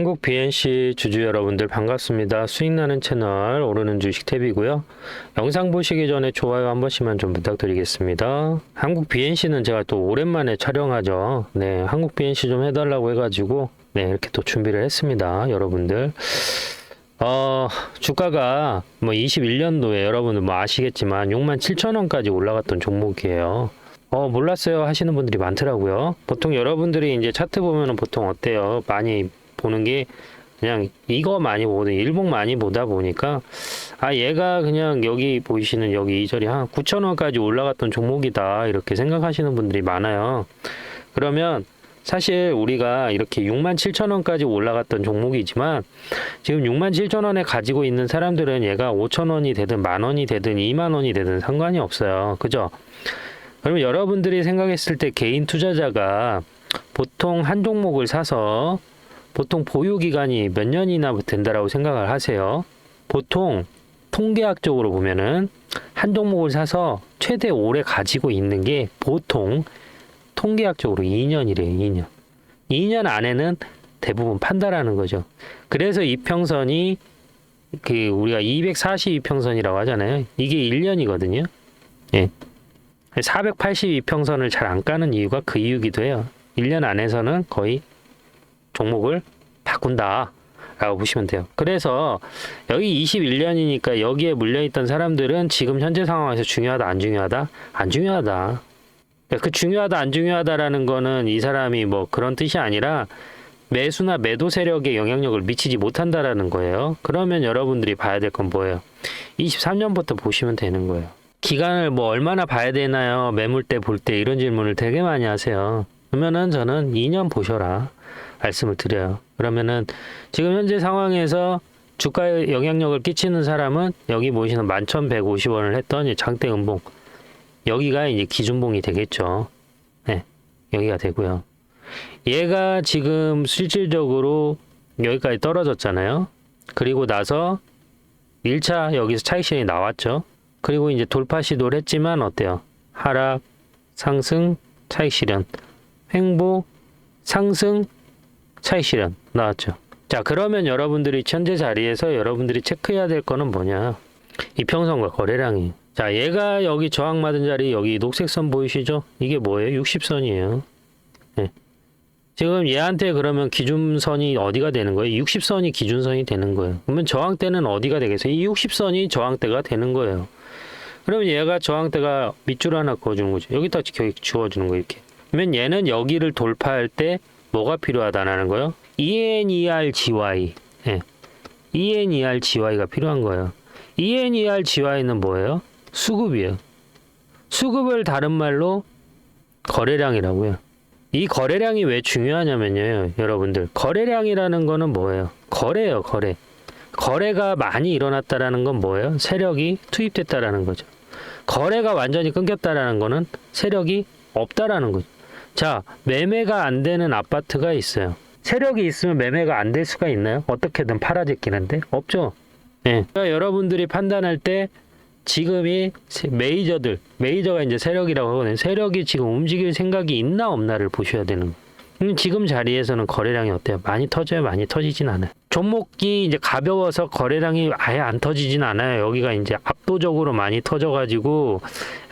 한국 BNC 주주 여러분들 반갑습니다. 수익 나는 채널 오르는 주식 탭이고요. 영상 보시기 전에 좋아요 한 번씩만 좀 부탁드리겠습니다. 한국 BNC는 제가 또 오랜만에 촬영하죠. 네, 한국 BNC 좀 해달라고 해가지고 네 이렇게 또 준비를 했습니다. 여러분들. 어, 주가가 뭐 21년도에 여러분들 뭐 아시겠지만 6만 7천 원까지 올라갔던 종목이에요. 어, 몰랐어요 하시는 분들이 많더라고요. 보통 여러분들이 이제 차트 보면은 보통 어때요? 많이 보는 게 그냥 이거 많이 보든 일봉 많이 보다 보니까 아 얘가 그냥 여기 보이시는 여기 이 자리 한 9천 원까지 올라갔던 종목이다 이렇게 생각하시는 분들이 많아요. 그러면 사실 우리가 이렇게 6만 7천 원까지 올라갔던 종목이지만 지금 6만 7천 원에 가지고 있는 사람들은 얘가 5천 원이 되든 만 원이 되든 2만 원이 되든 상관이 없어요. 그죠? 그러면 여러분들이 생각했을 때 개인 투자자가 보통 한 종목을 사서 보통 보유 기간이 몇 년이나 된다라고 생각을 하세요. 보통 통계학적으로 보면은 한 종목을 사서 최대 오래 가지고 있는 게 보통 통계학적으로 2년이래요. 2년. 2년 안에는 대부분 판다라는 거죠. 그래서 이평선이 그 우리가 242평선이라고 하잖아요. 이게 1년이거든요. 예. 482평선을 잘 안 까는 이유가 그 이유기도 해요. 1년 안에서는 거의 종목을 바꾼다. 라고 보시면 돼요. 그래서 여기 21년이니까 여기에 물려있던 사람들은 지금 현재 상황에서 중요하다, 안 중요하다? 안 중요하다. 그 중요하다, 안 중요하다라는 거는 이 사람이 뭐 그런 뜻이 아니라 매수나 매도 세력에 영향력을 미치지 못한다라는 거예요. 그러면 여러분들이 봐야 될 건 뭐예요? 23년부터 보시면 되는 거예요. 기간을 뭐 얼마나 봐야 되나요? 매물대 볼때 이런 질문을 되게 많이 하세요. 그러면은 저는 2년 보셔라 말씀을 드려요. 그러면은 지금 현재 상황에서 주가에 영향력을 끼치는 사람은 여기 보시는 11,150원을 했던 이 장대 음봉 여기가 이제 기준봉이 되겠죠. 네, 여기가 되고요. 얘가 지금 실질적으로 여기까지 떨어졌잖아요. 그리고 나서 1차 여기서 차익 실현이 나왔죠. 그리고 이제 돌파 시도를 했지만 어때요? 하락, 상승, 차익 실현, 횡보, 상승, 차익 실현 나왔죠. 자, 그러면 여러분들이 현재 자리에서 여러분들이 체크해야 될 거는 뭐냐? 이평선과 거래량이. 자, 얘가 여기 저항 맞은 자리 여기 녹색 선 보이시죠? 이게 뭐예요? 60선이에요. 네. 지금 얘한테 그러면 기준선이 어디가 되는 거예요? 60선이 기준선이 되는 거예요. 그러면 저항대는 어디가 되겠어요? 이 60선이 저항대가 되는 거예요. 그러면 얘가 저항대가 밑줄 하나 그어주는 거죠. 여기다 여기 주어주는 거 이렇게. 그러면 얘는 여기를 돌파할 때 뭐가 필요하다는 거예요? E ENERGY. 예. ENERGY가 필요한 거예요. ENERGY는 뭐예요? 수급이에요. 수급을 다른 말로 거래량이라고요. 이 거래량이 왜 중요하냐면요, 여러분들. 거래량이라는 거는 뭐예요? 거래예요, 거래. 거래가 많이 일어났다라는 건 뭐예요? 세력이 투입됐다라는 거죠. 거래가 완전히 끊겼다라는 거는 세력이 없다라는 거죠. 자, 매매가 안 되는 아파트가 있어요. 세력이 있으면 매매가 안 될 수가 있나요? 어떻게든 팔아제끼는데 없죠. 예. 그러니까 여러분들이 판단할 때 지금이 세- 메이저들, 메이저가 이제 세력이라고 하거든요. 세력이 지금 움직일 생각이 있나 없나를 보셔야 되는. 음, 지금 자리에서는 거래량이 어때요? 많이 터져요? 많이 터지진 않아요. 종목이 이제 가벼워서 거래량이 아예 안 터지진 않아요. 여기가 이제 압도적으로 많이 터져가지고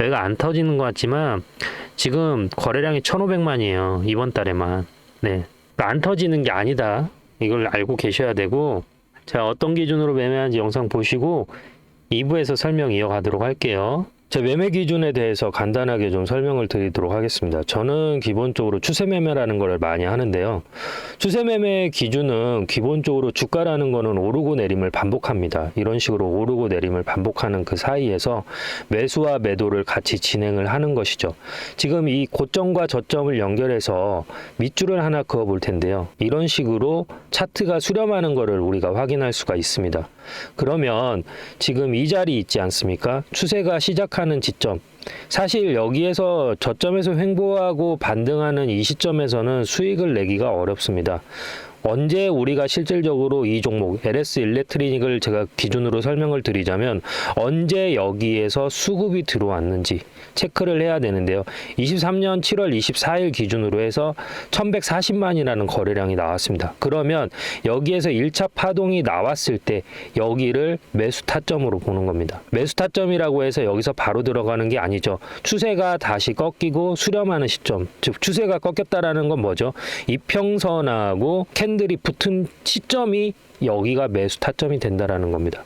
여기가 안 터지는 것 같지만 지금 거래량이 1,500만이에요. 이번 달에만. 네. 안 터지는 게 아니다. 이걸 알고 계셔야 되고 자 어떤 기준으로 매매하는지 영상 보시고 2부에서 설명 이어가도록 할게요. 제 매매 기준에 대해서 간단하게 좀 설명을 드리도록 하겠습니다. 저는 기본적으로 추세 매매라는 걸 많이 하는데요. 추세 매매의 기준은 기본적으로 주가라는 거는 오르고 내림을 반복합니다. 이런 식으로 오르고 내림을 반복하는 그 사이에서 매수와 매도를 같이 진행을 하는 것이죠. 지금 이 고점과 저점을 연결해서 밑줄을 하나 그어 볼 텐데요. 이런 식으로 차트가 수렴하는 것을 우리가 확인할 수가 있습니다. 그러면 지금 이 자리 있지 않습니까? 추세가 시작하는 지점 사실 여기에서 저점에서 횡보하고 반등하는 이 시점에서는 수익을 내기가 어렵습니다. 언제 우리가 실질적으로 이 종목 LS 일렉트리닉을 제가 기준으로 설명을 드리자면 언제 여기에서 수급이 들어왔는지 체크를 해야 되는데요. 23년 7월 24일 기준으로 해서 1140만이라는 거래량이 나왔습니다. 그러면 여기에서 1차 파동이 나왔을 때 여기를 매수 타점으로 보는 겁니다. 매수 타점이라고 해서 여기서 바로 들어가는 게 아니 죠. 추세가 다시 꺾이고 수렴하는 시점, 즉 추세가 꺾였다라는 건 뭐죠? 이평선하고 캔들이 붙은 시점이 여기가 매수 타점이 된다라는 겁니다.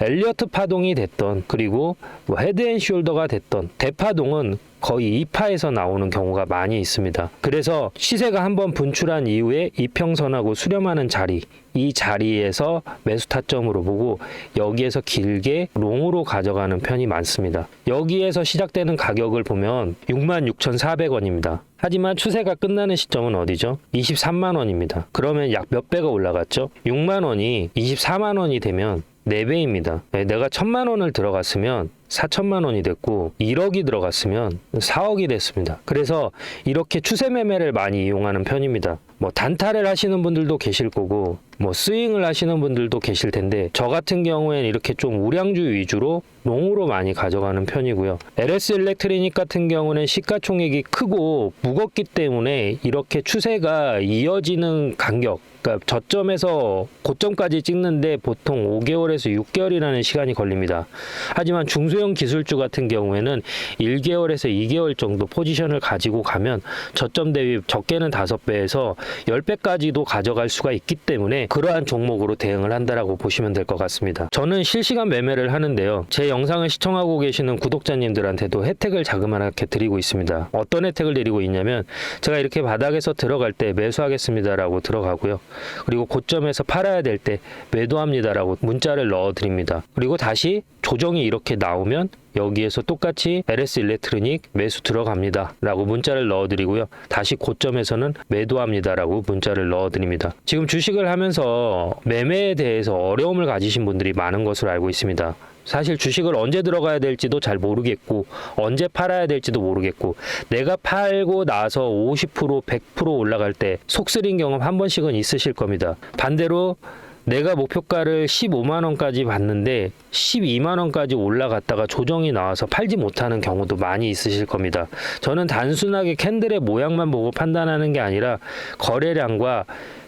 엘리어트 파동이 됐던 그리고 뭐 헤드앤 숄더가 됐던 대파동은 거의 2파에서 나오는 경우가 많이 있습니다. 그래서 시세가 한번 분출한 이후에 이평선하고 수렴하는 자리 이 자리에서 매수 타점으로 보고 여기에서 길게 롱으로 가져가는 편이 많습니다. 여기에서 시작되는 가격을 보면 66,400원입니다. 하지만 추세가 끝나는 시점은 어디죠? 23만 원입니다. 그러면 약 몇 배가 올라갔죠? 6만 원이 24만 원이 되면 4배입니다. 내가 1000만 원을 들어갔으면 4천만 원이 됐고 1억이 들어갔으면 4억이 됐습니다. 그래서 이렇게 추세 매매를 많이 이용하는 편입니다. 뭐 단타를 하시는 분들도 계실 거고 뭐 스윙을 하시는 분들도 계실 텐데 저 같은 경우에는 이렇게 좀 우량주 위주로 롱으로 많이 가져가는 편이고요. LS 일렉트리닉 같은 경우는 시가총액이 크고 무겁기 때문에 이렇게 추세가 이어지는 간격 그러니까 저점에서 고점까지 찍는데 보통 5개월에서 6개월이라는 시간이 걸립니다. 하지만 중소형 기술주 같은 경우에는 1개월에서 2개월 정도 포지션을 가지고 가면 저점 대비 적게는 5배에서 10배까지도 가져갈 수가 있기 때문에 그러한 종목으로 대응을 한다라고 보시면 될 것 같습니다. 저는 실시간 매매를 하는데요. 제 영상을 시청하고 계시는 구독자님들한테도 혜택을 자그마하게 드리고 있습니다. 어떤 혜택을 드리고 있냐면 제가 이렇게 바닥에서 들어갈 때 매수하겠습니다라고 들어가고요. 그리고 고점에서 팔아야 될 때 매도합니다라고 문자를 넣어 드립니다. 그리고 다시 조정이 이렇게 나오면 여기에서 똑같이 LS 일렉트로닉 매수 들어갑니다. 라고 문자를 넣어 드리고요. 다시 고점에서는 매도합니다. 라고 문자를 넣어 드립니다. 지금 주식을 하면서 매매에 대해서 어려움을 가지신 분들이 많은 것으로 알고 있습니다. 사실 주식을 언제 들어가야 될지도 잘 모르겠고 언제 팔아야 될지도 모르겠고 내가 팔고 나서 50% 100% 올라갈 때 속쓰린 경험 한 번씩은 있으실 겁니다. 반대로 내가 목표가를 15만 원까지 봤는데 12만 원까지 올라갔다가 조정이 나와서 팔지 못하는 경우도 많이 있으실 겁니다. 저는 단순하게 캔들의 모양만 보고 판단하는 게 아니라 거래량과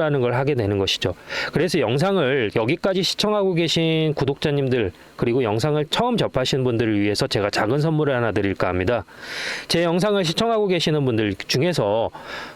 라는 걸 하게 되는 것이죠. 그래서 영상을 여기까지 시청하고 계신 구독자님들 그리고 영상을 처음 접하시는 분들을 위해서 제가 작은 선물을 하나 드릴까 합니다. 제 영상을 시청하고 계시는 분들 중에서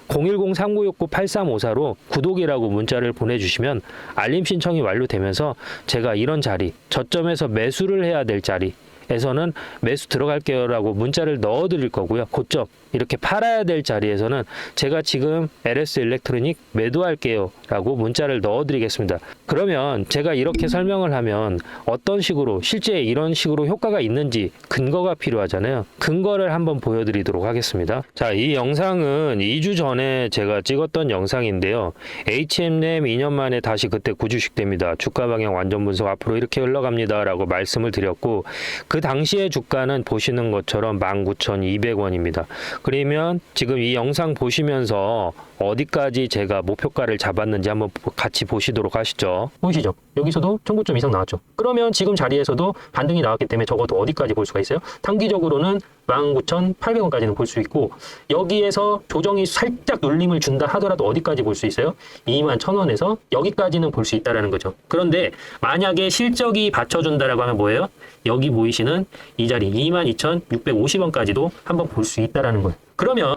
010-3969-8354로 구독이라고 문자를 보내주시면 알림 신청이 완료되면서 제가 이런 자리, 저점에서 매수를 해야 될 자리, 에서는 매수 들어갈게요라고 문자를 넣어 드릴 거고요. 고점 이렇게 팔아야 될 자리에서는 제가 지금 LS 일렉트로닉 매도할게요라고 문자를 넣어 드리겠습니다. 그러면 제가 이렇게 설명을 하면 어떤 식으로 실제 이런 식으로 효과가 있는지 근거가 필요하잖아요. 근거를 한번 보여 드리도록 하겠습니다. 자, 이 영상은 2주 전에 제가 찍었던 영상인데요. HM램 2년 만에 다시 그때 구주식됩니다. 주가 방향 완전 분석 앞으로 이렇게 흘러갑니다라고 말씀을 드렸고 그 당시의 주가는 보시는 것처럼 19,200원입니다. 그러면 지금 이 영상 보시면서 어디까지 제가 목표가를 잡았는지 한번 보- 같이 보시도록 하시죠. 보이시죠? 여기서도 19점 이상 나왔죠. 그러면 지금 자리에서도 반등이 나왔기 때문에 적어도 어디까지 볼 수가 있어요? 단기적으로는 19,800원까지는 볼 수 있고 여기에서 조정이 살짝 눌림을 준다 하더라도 어디까지 볼 수 있어요? 21,000원에서 여기까지는 볼 수 있다라는 거죠. 그런데 만약에 실적이 받쳐준다라고 하면 뭐예요? 여기 보이시는 이 자리 22,650원까지도 한번 볼 수 있다라는 거예요. 그러면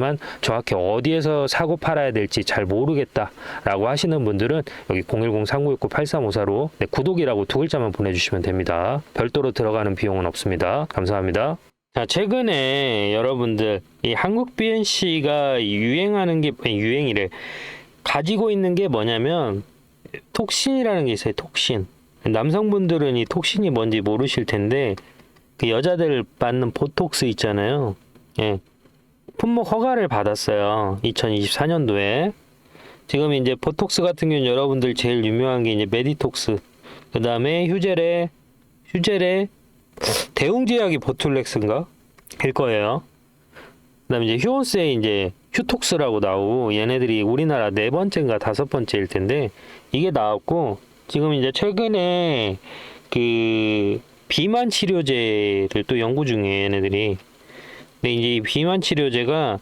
정확히 어디에서 사고 팔아야 될지 잘 모르겠다라고 하시는 분들은 여기 010-3969-8354로 네, 구독이라고 두 글자만 보내주시면 됩니다. 별도로 들어가는 비용은 없습니다. 감사합니다. 자, 최근에 여러분들 이 한국 BNC가 유행하는 게 유행이래. 가지고 있는 게 뭐냐면 톡신이라는 게 있어요. 톡신. 남성분들은 이 톡신이 뭔지 모르실 텐데 그 여자들 받는 보톡스 있잖아요. 예. 품목 허가를 받았어요. 2024년도에. 지금 이제 보톡스 같은 경우는 여러분들 제일 유명한 게 이제 메디톡스. 그 다음에 휴젤의, 휴젤의 대웅제약이 보툴렉스인가? 일 거예요. 그 다음에 이제 휴온스의 이제 휴톡스라고 나오고 얘네들이 우리나라 네 번째인가 다섯 번째일 텐데 이게 나왔고 지금 이제 최근에 그 비만 치료제를 또 연구 중에 얘네들이 근데 이제 이 비만 치료제가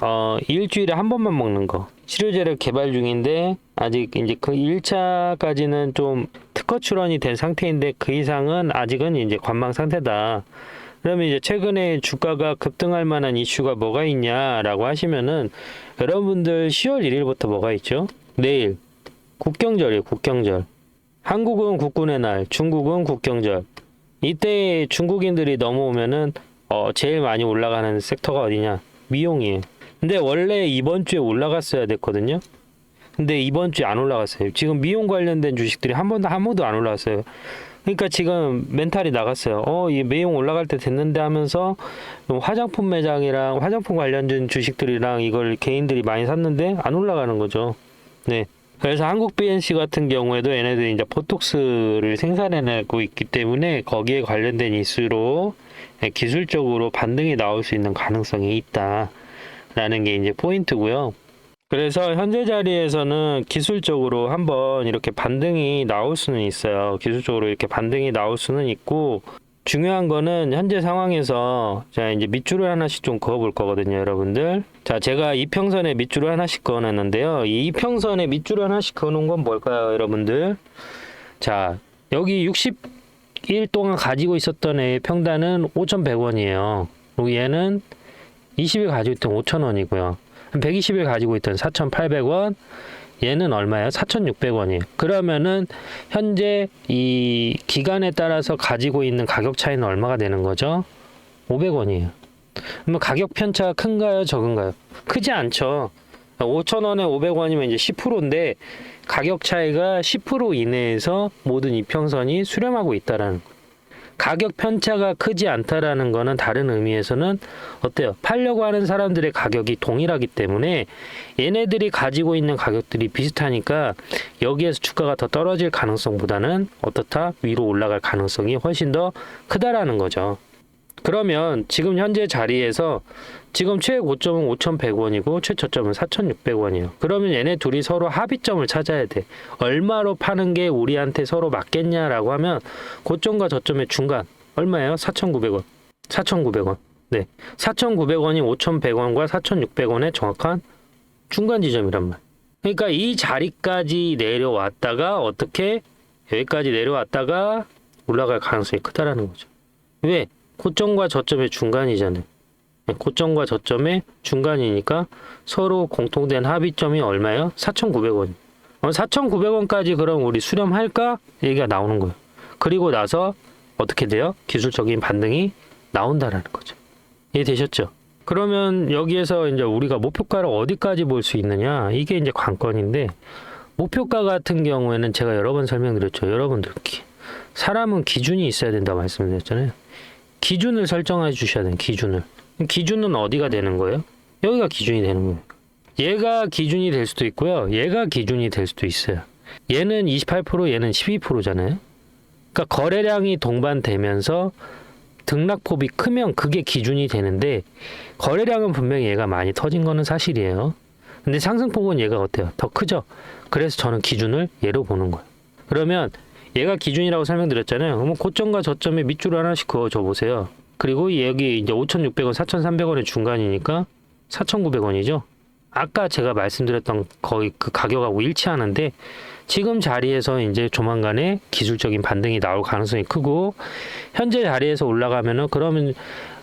어 일주일에 한 번만 먹는 거 치료제를 개발 중인데 아직 이제 그 1차까지는 좀 특허 출원이 된 상태인데 그 이상은 아직은 이제 관망 상태다. 그러면 이제 최근에 주가가 급등할 만한 이슈가 뭐가 있냐라고 하시면은 여러분들 10월 1일부터 뭐가 있죠? 내일 국경절이에요, 국경절. 한국은 국군의 날, 중국은 국경절. 이때 중국인들이 넘어오면은 어, 제일 많이 올라가는 섹터가 어디냐? 미용이에요. 근데 원래 이번 주에 올라갔어야 됐거든요. 근데 이번 주에 안 올라갔어요. 지금 미용 관련된 주식들이 한 번도 한 번도 안 올라갔어요. 그러니까 지금 멘탈이 나갔어요. 어, 이 미용 올라갈 때 됐는데 하면서 화장품 매장이랑 화장품 관련된 주식들이랑 이걸 개인들이 많이 샀는데 안 올라가는 거죠. 네. 그래서 한국 BNC 같은 경우에도 얘네들이 이제 포톡스를 생산해내고 있기 때문에 거기에 관련된 이슈로 예, 기술적으로 반등이 나올 수 있는 가능성이 있다라는 게 이제 포인트고요. 그래서 현재 자리에서는 기술적으로 한번 이렇게 반등이 나올 수는 있어요. 기술적으로 이렇게 반등이 나올 수는 있고 중요한 거는 현재 상황에서 자 이제 밑줄을 하나씩 좀 그어볼 거거든요, 여러분들. 자, 제가 이평선에 밑줄을 하나씩 그어놨는데요. 이 이평선에 밑줄을 하나씩 그어놓은 건 뭘까요, 여러분들? 자, 여기 60 일 동안 가지고 있었던 애의 평단은 5,100원이에요. 그리고 얘는 20일 가지고 있던 5,000원이고요. 120일 가지고 있던 4,800원. 얘는 얼마예요? 4,600원이에요. 그러면은 현재 이 기간에 따라서 가지고 있는 가격 차이는 얼마가 되는 거죠? 500원이에요. 그러면 가격 편차가 큰가요? 적은가요? 크지 않죠. 5,000원에 500원이면 이제 10%인데 가격 차이가 10% 이내에서 모든 이평선이 수렴하고 있다라는 거. 가격 편차가 크지 않다라는 거는 다른 의미에서는 어때요? 팔려고 하는 사람들의 가격이 동일하기 때문에 얘네들이 가지고 있는 가격들이 비슷하니까 여기에서 주가가 더 떨어질 가능성보다는 어떻다? 위로 올라갈 가능성이 훨씬 더 크다라는 거죠. 그러면 지금 현재 자리에서 지금 최고점은 5,100원이고 최저점은 4,600원이에요. 그러면 얘네 둘이 서로 합의점을 찾아야 돼. 얼마로 파는 게 우리한테 서로 맞겠냐라고 하면 고점과 저점의 중간 얼마예요? 4,900원. 4,900원. 네. 4,900원이 5,100원과 4,600원의 정확한 중간 지점이란 말. 그러니까 이 자리까지 내려왔다가 어떻게 여기까지 내려왔다가 올라갈 가능성이 크다라는 거죠. 왜? 고점과 저점의 중간이잖아요. 네, 고점과 저점의 중간이니까 서로 공통된 합의점이 얼마예요? 4,900원. 어, 4,900원까지 그럼 우리 수렴할까? 얘기가 나오는 거예요. 그리고 나서 어떻게 돼요? 기술적인 반등이 나온다라는 거죠. 이해되셨죠? 그러면 여기에서 이제 우리가 목표가를 어디까지 볼 수 있느냐 이게 이제 관건인데 목표가 같은 경우에는 제가 여러 번 설명드렸죠. 여러분들 기- 사람은 기준이 있어야 된다고 말씀드렸잖아요. 기준을 설정해 주셔야 돼요. 기준을. 기준은 어디가 되는 거예요? 여기가 기준이 되는 거예요. 얘가 기준이 될 수도 있고요. 얘가 기준이 될 수도 있어요. 얘는 28%, 얘는 12%잖아요. 그러니까 거래량이 동반되면서 등락폭이 크면 그게 기준이 되는데 거래량은 분명히 얘가 많이 터진 거는 사실이에요. 근데 상승폭은 얘가 어때요? 더 크죠? 그래서 저는 기준을 얘로 보는 거예요. 그러면 얘가 기준이라고 설명드렸잖아요. 그러면 고점과 저점에 밑줄 하나씩 그어줘 보세요. 그리고 여기 이제 5,600원, 4,300원의 중간이니까 4,900원이죠. 아까 제가 말씀드렸던 거의 그 가격하고 일치하는데 지금 자리에서 이제 조만간에 기술적인 반등이 나올 가능성이 크고 현재 자리에서 올라가면은 그러면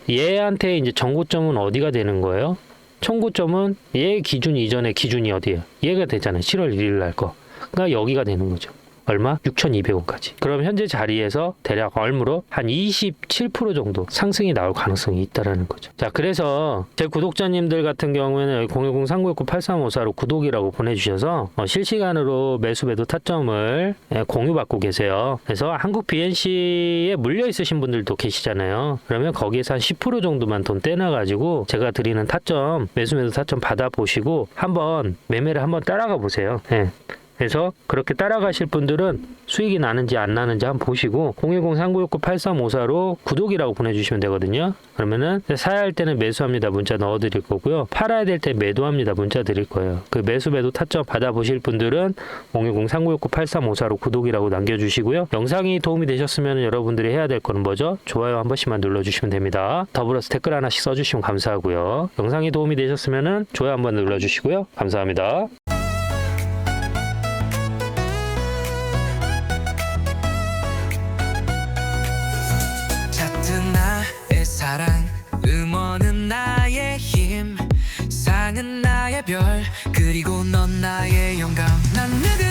얘한테 이제 정고점은 어디가 되는 거예요? 청고점은 얘 기준 이전에 기준이 어디예요? 얘가 되잖아요. 7월 1일 날 거. 그러니까 여기가 되는 거죠. 얼마? 6,200원까지. 그럼 현재 자리에서 대략 얼무로 한 27% 정도 상승이 나올 가능성이 있다라는 거죠. 자, 그래서 제 구독자님들 같은 경우에는 010-3919-8354로 구독이라고 보내주셔서 어, 실시간으로 매수매도 타점을 예, 공유받고 계세요. 그래서 한국 BNC에 물려 있으신 분들도 계시잖아요. 그러면 거기에서 한 10% 정도만 돈 떼놔가지고 제가 드리는 타점, 매수매도 타점 받아보시고 한번 매매를 한번 따라가 보세요. 예. 그래서 그렇게 따라가실 분들은 수익이 나는지 안 나는지 한번 보시고 010-3969-8354로 구독이라고 보내주시면 되거든요. 그러면은 사야 할 때는 매수합니다 문자 넣어드릴 거고요. 팔아야 될 때 매도합니다 문자 드릴 거예요. 그 매수 매도 타점 받아보실 분들은 010-3969-8354로 구독이라고 남겨주시고요. 영상이 도움이 되셨으면 여러분들이 해야 될 거는 뭐죠? 좋아요 한 번씩만 눌러주시면 됩니다. 더불어서 댓글 하나씩 써주시면 감사하고요. 영상이 도움이 되셨으면 좋아요 한 번 눌러주시고요. 감사합니다. 별. 그리고 넌 나의 영감. 난내